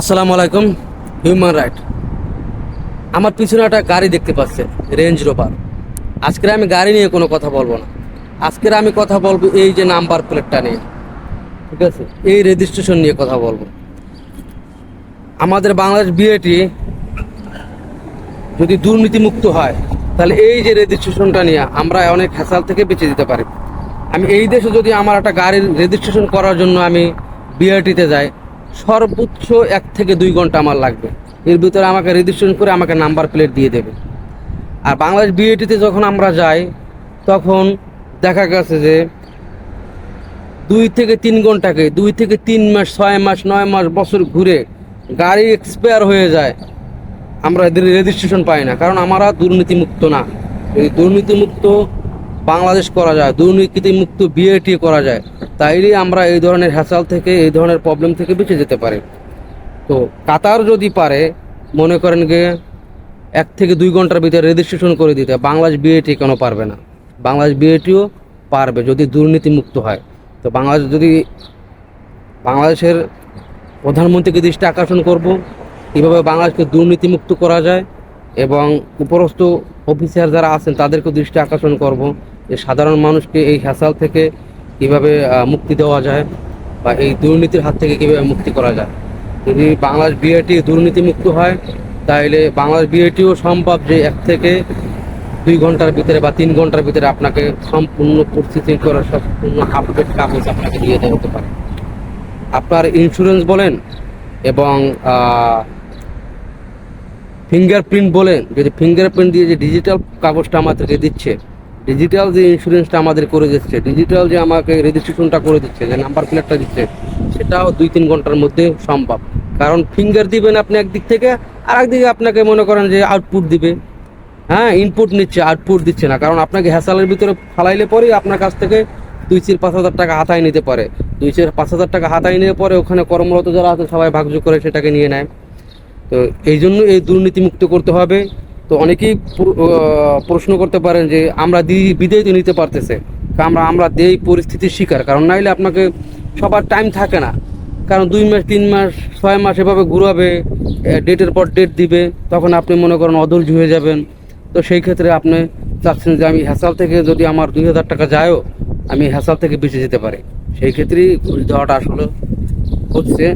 আসসালামু আলাইকুম human right আমার পিছনে একটা গাড়ি দেখতে পাচ্ছে রেঞ্জ রোভার আজকের আমি গাড়ি নিয়ে কোনো কথা বলব না। আজকের আমি কথা বলব এই যে নাম্বার প্লেটটা নিয়ে। ঠিক আছে? এই রেজিস্ট্রেশন নিয়ে কথা বলব। আমাদের বাংলাদেশ বিএটি যদি দুর্নীতিমুক্ত হয়, তাহলে এই যে রেজিস্ট্রেশনটা নিয়ে আমরা অনেক হ্যাসাল থেকে বেঁচে দিতে পারি। আমি এই দেশে যদি আমার একটা গাড়ির রেজিস্ট্রেশন করার জন্য আমি বিআরটিতে যাই সর্বোচ্চ এক থেকে দুই ঘণ্টা আমার লাগবে। এর ভিতরে আমাকে রেজিস্ট্রেশন করে আমাকে নাম্বার প্লেট দিয়ে দেবে। আর বাংলাদেশ বিএটিতে যখন আমরা যাই, তখন দেখা গেছে যে দুই থেকে তিন ঘন্টাকে, দুই থেকে তিন মাস, ছয় মাস, নয় মাস, বছর ঘুরে গাড়ি এক্সপায়ার হয়ে যায়, আমরা এদের রেজিস্ট্রেশন পাই না। কারণ আমরা দুর্নীতিমুক্ত না। যদি দুর্নীতিমুক্ত বাংলাদেশ করা যায়, দুর্নীতিমুক্ত বিএটি করা যায়। তাইলে আমরা এই ধরনের হ্যাসাল থেকে, এই ধরনের প্রবলেম থেকে বেঁচে যেতে পারি। তো কাতার যদি পারে, মনে করেন গিয়ে এক থেকে দুই ঘণ্টার ভিতরে রেজিস্ট্রেশন করে দিতে, বাংলাদেশ বিএটি কেন পারবে না? বাংলাদেশ বিএটিও পারবে যদি দুর্নীতিমুক্ত হয়। তো বাংলাদেশ যদি বাংলাদেশের প্রধানমন্ত্রীকে দৃষ্টি আকর্ষণ করব কীভাবে বাংলাদেশকে দুর্নীতিমুক্ত করা যায় এবং উপরস্থ অফিসার যারা আছেন তাদেরকে দৃষ্টি আকর্ষণ করব যে সাধারণ মানুষকে এই হ্যাসাল থেকে কীভাবে মুক্তি দেওয়া যায় বা এই দুর্নীতির হাত থেকে কীভাবে মুক্তি করা যায়। যদি বাংলাদেশ বিআইটি দুর্নীতিমুক্ত হয় তাহলে বাংলাদেশ বিআইটিও সম্ভব যে এক থেকে দুই ঘণ্টার ভিতরে বা তিন ঘণ্টার ভিতরে আপনাকে সম্পূর্ণ পরিস্থিতি করার সম্পূর্ণ আপডেট কাগজ আপনাকে দিয়ে দেওয়া হতে পারে। আপনার ইন্স্যুরেন্স বলেন এবং ফিঙ্গারপ্রিন্ট বলেন, যদি ফিঙ্গারপ্রিন্ট দিয়ে যে ডিজিটাল কাগজটা আমাদেরকে দিচ্ছে ডিজিটাল যে ইন্স্যুরেন্সটা আমাদের করে দিচ্ছে ডিজিটাল যে আমাকে রেজিস্ট্রেশনটা করে দিচ্ছে, যে নাম্বার প্লেটটা দিচ্ছে, সেটাও দুই তিন ঘণ্টার মধ্যে সম্ভব। কারণ ফিঙ্গার দিবেন আপনি একদিক থেকে আর একদিকে আপনাকে মনে করেন যে আউটপুট দিবে। হ্যাঁ ইনপুট নিচ্ছে আউটপুট দিচ্ছে না। কারণ আপনাকে হ্যাসালের ভিতরে ফালাইলে পরেই আপনার কাছ থেকে দুই চার পাঁচ হাজার টাকা হাতায় নিতে পারে। দুই চার পাঁচ হাজার টাকা হাতায় নিয়ে পরে ওখানে কর্মরত যারা আছে, সবাই ভাগযোগ করে সেটাকে নিয়ে নেয়। তো এই জন্য এই দুর্নীতি মুক্ত করতে হবে। তো অনেকেই প্রশ্ন করতে পারেন যে আমরা দিই বিদেয় তো নিতে পারতেছে। আমরা আমরা দেই পরিস্থিতির শিকার। কারণ নাইলে আপনাকে সবার টাইম থাকে না। কারণ দুই মাস, তিন মাস, ছয় মাস এভাবে ঘুরাবে ডেটের পর ডেট দিবে, তখন আপনি মনে করেন অধৈর্য হয়ে যাবেন। তো সেই ক্ষেত্রে আপনি চাচ্ছেন যে আমি হ্যাসাল থেকে যদি আমার দুই হাজার টাকা যায়ও, আমি হ্যাসাল থেকে বেঁচে যেতে পারি। সেই ক্ষেত্রেই ঘুষ দেওয়াটা আসলে হচ্ছে।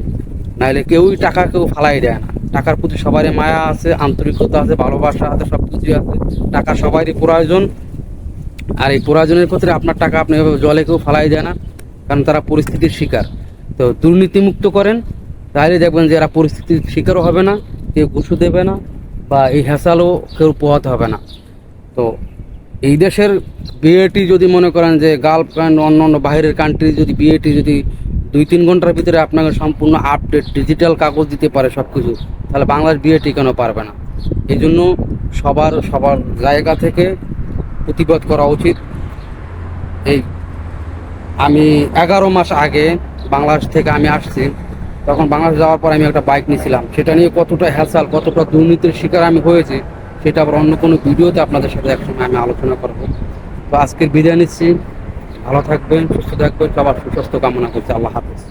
নাইলে কেউই টাকা কেউ ফালাই দেয় না। টাকার প্রতি সবারই মায়া আছে, আন্তরিকতা আছে, ভালোবাসা আছে সব কিছুই আছে। টাকা সবারই প্রয়োজন। আর এই প্রয়োজনের ক্ষেত্রে আপনার টাকা আপনি জলে কেউ ফালাই দেয় না, কারণ তারা পরিস্থিতির শিকার। তো দুর্নীতিমুক্ত করেন, তাহলে দেখবেন যে এরা পরিস্থিতির শিকারও হবে না, কেউ ঘুষও দেবে না, বা এই হ্যাসালও কেউ পোহাতে হবে না। তো এই দেশের বিএটি যদি মনে করেন যে গার্লফ্রেন্ড, অন্য অন্য বাইরের কান্ট্রি যদি বিএটি যদি দুই তিন ঘণ্টার ভিতরে আপনাকে সম্পূর্ণ আপডেট ডিজিটাল কাগজ দিতে পারে সব কিছু তাহলে বাংলার বিয়ে টিকানো পারবে না? এই জন্য সবার সবার জায়গা থেকে প্রতিবাদ করা উচিত। এই আমি এগারো মাস আগে বাংলাদেশ থেকে আমি আসছি, তখন বাংলাদেশ যাওয়ার পর আমি একটা বাইক নিয়েছিলাম। সেটা নিয়ে কতটা হ্যাসাল কতটা দুর্নীতির শিকার আমি হয়েছি, সেটা আবার অন্য কোনো ভিডিওতে আপনাদের সাথে একসঙ্গে আমি আলোচনা করব। তো আজকের বিদায় নিচ্ছি। ভালো থাকবেন, সুস্থ থাকবেন, সবার সুস্বাস্থ্য কামনা করছি। আল্লাহ হাফেজ।